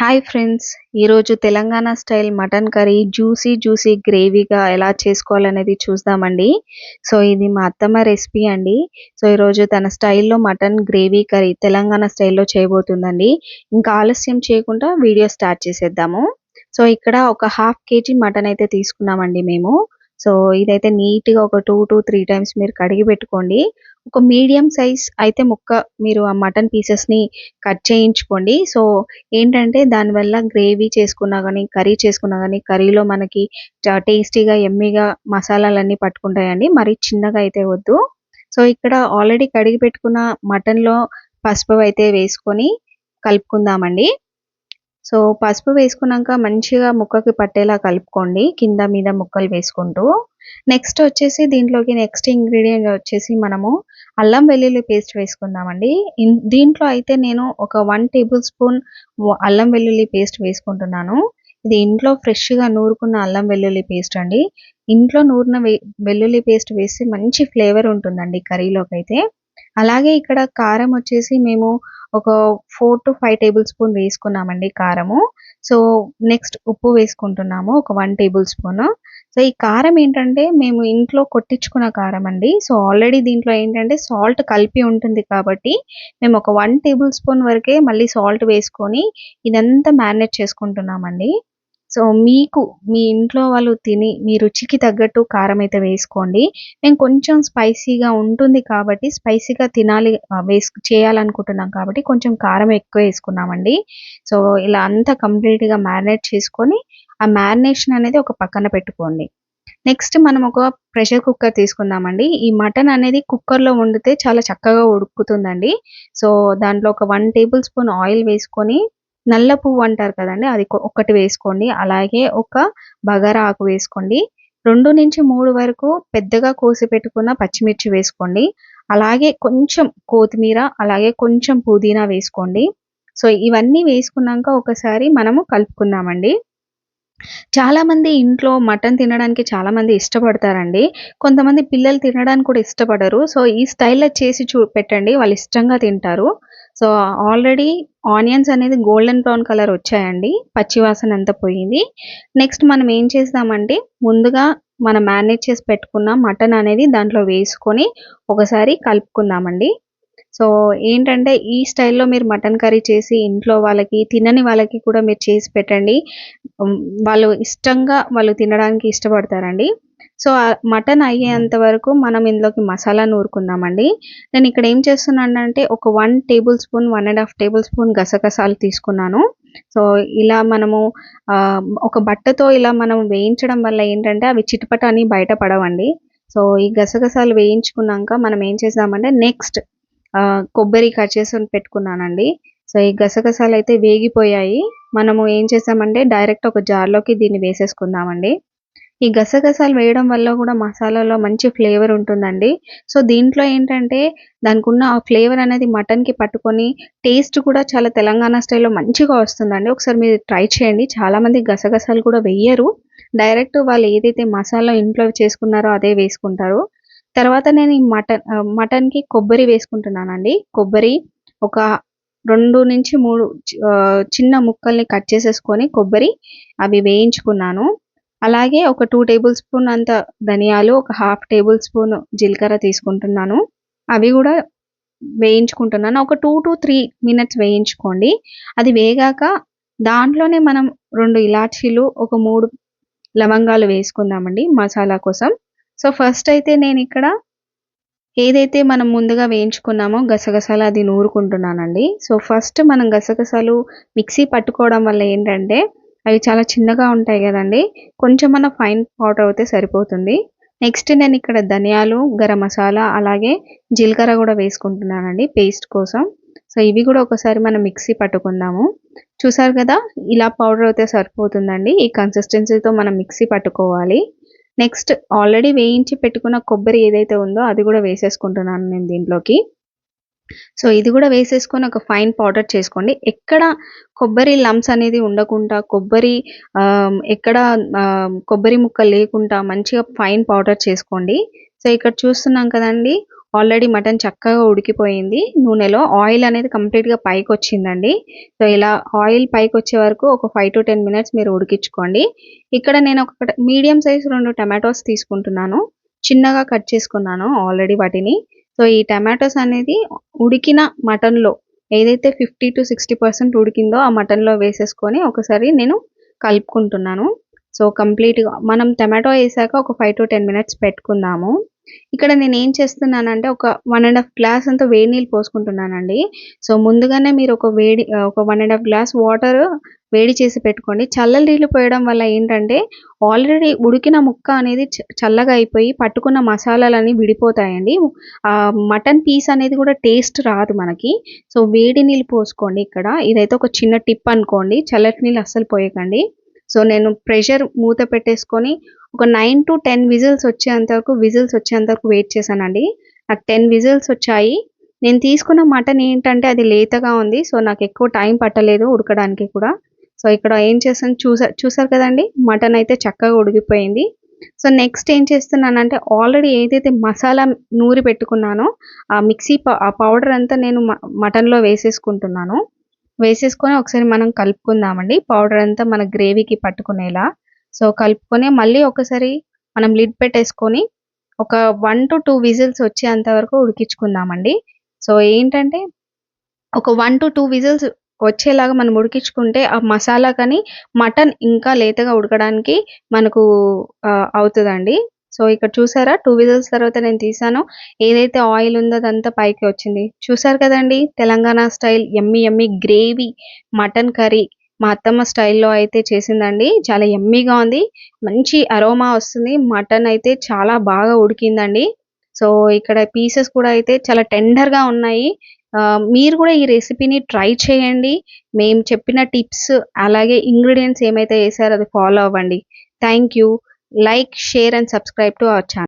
Hi friends ఈరోజు Telangana style mutton curry juicy juicy గ్రేవీగా ఎలా చేసుకోవాలనేది చూద్దామండి. సో ఇది మా అత్తమ్మ రెసిపీ అండి. సో ఈరోజు తన స్టైల్లో మటన్ గ్రేవీ కర్రీ తెలంగాణ స్టైల్లో చేయబోతుందండి. ఇంకా ఆలస్యం చేయకుండా వీడియో స్టార్ట్ చేసేద్దాము. సో ఇక్కడ ఒక హాఫ్ కేజీ మటన్ అయితే తీసుకున్నామండి మేము. సో ఇదైతే నీట్గా ఒక టూ టు త్రీ టైమ్స్ మీరు కడిగి పెట్టుకోండి. ఒక మీడియం సైజ్ అయితే ముక్క మీరు ఆ మటన్ పీసెస్ని కట్ చేయించుకోండి. సో ఏంటంటే దానివల్ల గ్రేవీ చేసుకున్నా కానీ కర్రీ చేసుకున్నా కానీ కర్రీలో మనకి టేస్టీగా ఎమ్మీగా మసాలాలన్నీ పట్టుకుంటాయండి. మరి చిన్నగా అయితే వద్దు. సో ఇక్కడ ఆల్రెడీ కడిగి పెట్టుకున్న మటన్లో పసుపు అయితే వేసుకొని కలుపుకుందామండి. సో పసుపు వేసుకున్నాక మంచిగా ముక్కకి పట్టేలా కలుపుకోండి. కింద మీద ముక్కలు వేసుకుంటూ. నెక్స్ట్ వచ్చేసి దీంట్లోకి నెక్స్ట్ ఇంగ్రీడియంట్ వచ్చేసి మనము అల్లం వెల్లుల్లి పేస్ట్ వేసుకుందామండి. దీంట్లో అయితే నేను ఒక వన్ టేబుల్ స్పూన్ అల్లం వెల్లుల్లి పేస్ట్ వేసుకుంటున్నాను. ఇది ఇంట్లో ఫ్రెష్గా నూరుకున్న అల్లం వెల్లుల్లి పేస్ట్ అండి. ఇంట్లో నూరిన వెల్లుల్లి పేస్ట్ వేసి మంచి ఫ్లేవర్ ఉంటుందండి కర్రీలోకి అయితే. అలాగే ఇక్కడ కారం వచ్చేసి మేము ఒక four to five tablespoon వేసుకున్నామండి కారము. సో నెక్స్ట్ ఉప్పు వేసుకుంటున్నాము ఒక వన్ టేబుల్ స్పూన్ సో ఈ కారం ఏంటంటే మేము ఇంట్లో కొట్టించుకున్న కారం అండి. సో ఆల్రెడీ దీంట్లో ఏంటంటే సాల్ట్ కలిపి ఉంటుంది కాబట్టి మేము ఒక వన్ టేబుల్ స్పూన్ వరకే మళ్ళీ సాల్ట్ వేసుకొని ఇదంతా మ్యారినేట్ చేసుకుంటున్నామండి. సో మీకు మీ ఇంట్లో వాళ్ళు తిని మీ రుచికి తగ్గట్టు కారం అయితే వేసుకోండి. నేను కొంచెం స్పైసీగా ఉంటుంది కాబట్టి స్పైసీగా తినాలి వేసు చేయాలనుకుంటున్నాం కాబట్టి కొంచెం కారం ఎక్కువ వేసుకున్నామండి. సో ఇలా అంతా కంప్లీట్గా మ్యారినేట్ చేసుకొని ఆ మ్యారినేషన్ అనేది ఒక పక్కన పెట్టుకోండి. నెక్స్ట్ మనం ఒక ప్రెషర్ కుక్కర్ తీసుకుందామండి. ఈ మటన్ అనేది కుక్కర్లో వండితే చాలా చక్కగా ఉడుకుతుందండి. సో దాంట్లో ఒక వన్ టేబుల్ స్పూన్ ఆయిల్ వేసుకొని నల్ల పువ్వు అంటారు కదండి అది ఒకటి వేసుకోండి. అలాగే ఒక బగారా ఆకు వేసుకోండి. రెండు నుంచి మూడు వరకు పెద్దగా కోసి పెట్టుకున్న పచ్చిమిర్చి వేసుకోండి. అలాగే కొంచెం కొత్తిమీర అలాగే కొంచెం పుదీనా వేసుకోండి. సో ఇవన్నీ వేసుకున్నాక ఒకసారి మనము కలుపుకుందామండి. చాలామంది ఇంట్లో మటన్ తినడానికి చాలామంది ఇష్టపడతారండి. కొంతమంది పిల్లలు తినడానికి కూడా ఇష్టపడరు. సో ఈ స్టైల్లో చేసి చూ పెట్టండి. వాళ్ళు ఇష్టంగా తింటారు. సో ఆల్రెడీ ఆనియన్స్ అనేది గోల్డెన్ బ్రౌన్ కలర్ వచ్చాయండి. పచ్చివాసన అంతా పోయింది. నెక్స్ట్ మనం ఏం చేద్దామంటే ముందుగా మనం మ్యారినేట్ చేసి పెట్టుకున్న మటన్ అనేది దాంట్లో వేసుకొని ఒకసారి కలుపుకుందామండి. సో ఏంటంటే ఈ స్టైల్లో మీరు మటన్ కర్రీ చేసి ఇంట్లో వాళ్ళకి తినని వాళ్ళకి కూడా మీరు చేసి పెట్టండి. వాళ్ళు ఇష్టంగా వాళ్ళు తినడానికి ఇష్టపడతారండి. సో మటన్ అయ్యేంత వరకు మనం ఇందులోకి మసాలా నూరుకుందామండి. నేను ఇక్కడ ఏం చేస్తున్నానంటే ఒక one tablespoon one and half tablespoon గసగసాలు తీసుకున్నాను. సో ఇలా మనము ఒక బట్టతో ఇలా మనం వేయించడం వల్ల ఏంటంటే అవి చిటపట అని బయటపడవండి సో ఈ గసగసాలు వేయించుకున్నాక మనం ఏం చేద్దామంటే నెక్స్ట్ కొబ్బరి కట్ చేసి పెట్టుకున్నానండి. సో ఈ గసగసాలు అయితే వేగిపోయాయి. మనము ఏం చేసామంటే డైరెక్ట్ ఒక జార్లోకి దీన్ని వేసేసుకుందామండి. ఈ గసగసాలు వేయడం వల్ల కూడా మసాలాలో మంచి ఫ్లేవర్ ఉంటుందండి. సో దీంట్లో ఏంటంటే దానికి ఉన్న ఆ ఫ్లేవర్ అనేది మటన్కి పట్టుకొని టేస్ట్ కూడా చాలా తెలంగాణ స్టైల్లో మంచిగా వస్తుందండి. ఒకసారి మీరు ట్రై చేయండి. చాలామంది గసగసాలు కూడా వేయరు. డైరెక్ట్ వాళ్ళు ఏదైతే మసాలా ఇంట్లో చేసుకున్నారో అదే వేసుకుంటారు. తర్వాత నేను ఈ మటన్ మటన్కి కొబ్బరి వేసుకుంటున్నానండి. కొబ్బరి ఒక రెండు నుంచి మూడు చిన్న ముక్కల్ని కట్ చేసేసుకొని కొబ్బరి అవి వేయించుకున్నాను. అలాగే ఒక టూ టేబుల్ స్పూన్ అంత ధనియాలు ఒక హాఫ్ టేబుల్ స్పూన్ జీలకర్ర తీసుకుంటున్నాను. అవి కూడా వేయించుకుంటున్నాను. ఒక టూ టు త్రీ మినిట్స్ వేయించుకోండి. అది వేగాక దాంట్లోనే మనం రెండు ఇలాచీలు ఒక మూడు లవంగాలు వేసుకుందామండి మసాలా కోసం. సో ఫస్ట్ అయితే నేను ఇక్కడ ఏదైతే మనం ముందుగా వేయించుకున్నామో గసగసాలు అది నూరుకుంటున్నానండి. సో ఫస్ట్ మనం గసగసాలు మిక్సీ పట్టుకోవడం వల్ల ఏంటంటే అవి చాలా చిన్నగా ఉంటాయి కదండి. కొంచెం మన ఫైన్ పౌడర్ అయితే సరిపోతుంది. నెక్స్ట్ నేను ఇక్కడ ధనియాలు గరం మసాలా అలాగే జీలకర్ర కూడా వేసుకుంటున్నానండి పేస్ట్ కోసం. సో ఇవి కూడా ఒకసారి మనం మిక్సీ పట్టుకుందాము. చూసారు కదా ఇలా పౌడర్ అయితే సరిపోతుందండి. ఈ కన్సిస్టెన్సీతో మనం మిక్సీ పట్టుకోవాలి. నెక్స్ట్ ఆల్రెడీ వేయించి పెట్టుకున్న కొబ్బరి ఏదైతే ఉందో అది కూడా వేసేసుకుంటున్నాను నేను దీంట్లోకి. సో ఇది కూడా వేసేసుకొని ఒక ఫైన్ పౌడర్ చేసుకోండి. ఎక్కడ కొబ్బరి లమ్స్ అనేది ఉండకుండా కొబ్బరి ఎక్కడ కొబ్బరి ముక్క లేకుండా మంచిగా ఫైన్ పౌడర్ చేసుకోండి. సో ఇక్కడ చూస్తున్నాం కదండి ఆల్రెడీ మటన్ చక్కగా ఉడికిపోయింది. నూనెలో ఆయిల్ అనేది కంప్లీట్గా పైకి వచ్చిందండి సో ఇలా ఆయిల్ పైకి వచ్చే వరకు ఒక ఫైవ్ టు టెన్ మినిట్స్ మీరు ఉడికించుకోండి. ఇక్కడ నేను ఒక మీడియం సైజ్ రెండు టమాటోస్ తీసుకుంటున్నాను. చిన్నగా కట్ చేసుకున్నాను ఆల్రెడీ వాటిని. సో ఈ టమాటోస్ అనేది ఉడికిన మటన్లో ఏదైతే ఫిఫ్టీ టు సిక్స్టీ పర్సెంట్ ఉడికిందో ఆ మటన్లో వేసేసుకొని ఒకసారి నేను కలుపుకుంటున్నాను. సో కంప్లీట్గా మనం టమాటో వేసాక ఒక ఫైవ్ టు టెన్ మినిట్స్ పెట్టుకుందాము. ఇక్కడ నేను ఏం చేస్తున్నానంటే ఒక వన్ అండ్ హాఫ్ గ్లాస్ అంతా వేడి నీళ్ళు పోసుకుంటున్నానండి. సో ముందుగానే మీరు ఒక వేడి ఒక one and half glass water వేడి చేసి పెట్టుకోండి. చల్ల నీళ్ళు పోయడం వల్ల ఏంటంటే ఆల్రెడీ ఉడికిన ముక్క అనేది చల్లగా అయిపోయి పట్టుకున్న మసాలాలన్నీ విడిపోతాయండి. ఆ మటన్ పీస్ అనేది కూడా టేస్ట్ రాదు మనకి. సో వేడి నీళ్ళు పోసుకోండి ఇక్కడ. ఇదైతే ఒక చిన్న టిప్ అనుకోండి. చల్లటి నీళ్ళు అస్సలు పోయకండి. సో నేను ప్రెషర్ మూత పెట్టేసుకొని ఒక నైన్ టు టెన్ విజిల్స్ వచ్చేంత వరకు విజిల్స్ వచ్చేంత వరకు వెయిట్ చేశానండి. నాకు టెన్ విజిల్స్ వచ్చాయి. నేను తీసుకున్న మటన్ ఏంటంటే అది లేతగా ఉంది. సో నాకు ఎక్కువ టైం పట్టలేదు ఉడకడానికి కూడా. సో ఇక్కడ ఏం చేస్తాను చూసా చూసారు కదండి? మటన్ అయితే చక్కగా ఉడికిపోయింది. సో నెక్స్ట్ ఏం చేస్తున్నానంటే ఆల్రెడీ ఏదైతే మసాలా నూరి పెట్టుకున్నానో ఆ మిక్సీ ఆ పౌడర్ అంతా నేను మటన్లో వేసేసుకుంటున్నాను. వేసేసుకొని ఒకసారి మనం కలుపుకుందామండి. పౌడర్ అంతా మన గ్రేవీకి పట్టుకునేలా. సో కలుపుకొని మళ్ళీ ఒకసారి మనం లిడ్ పెట్టేసుకొని ఒక వన్ టు టూ విజిల్స్ వచ్చేంత వరకు ఉడికించుకుందామండి. సో ఏంటంటే ఒక వన్ టు టూ విజిల్స్ వచ్చేలాగా మనం ఉడికించుకుంటే ఆ మసాలా కానీ మటన్ ఇంకా లేతగా ఉడకడానికి మనకు అవుతుందండి. సో ఇక్కడ చూసారా? టూ విజిల్స్ తర్వాత నేను తీసాను ఏదైతే ఆయిల్ ఉందో అదంతా పైకి వచ్చింది. చూసారు కదండి? తెలంగాణ స్టైల్ ఎమ్మి ఎమ్మి గ్రేవీ మటన్ కర్రీ మా అత్తమ్మ స్టైల్లో అయితే చేసిందండి. చాలా ఎమ్మీగా ఉంది. మంచి అరోమా వస్తుంది. మటన్ అయితే చాలా బాగా ఉడికిందండి. సో ఇక్కడ పీసెస్ కూడా అయితే చాలా టెండర్గా ఉన్నాయి. మీరు కూడా ఈ రెసిపీని ట్రై చేయండి. మేము చెప్పిన టిప్స్ అలాగే ఇంగ్రీడియంట్స్ ఏమైతే వేసారో అది ఫాలో అవ్వండి. Thank you like share and subscribe to our channel.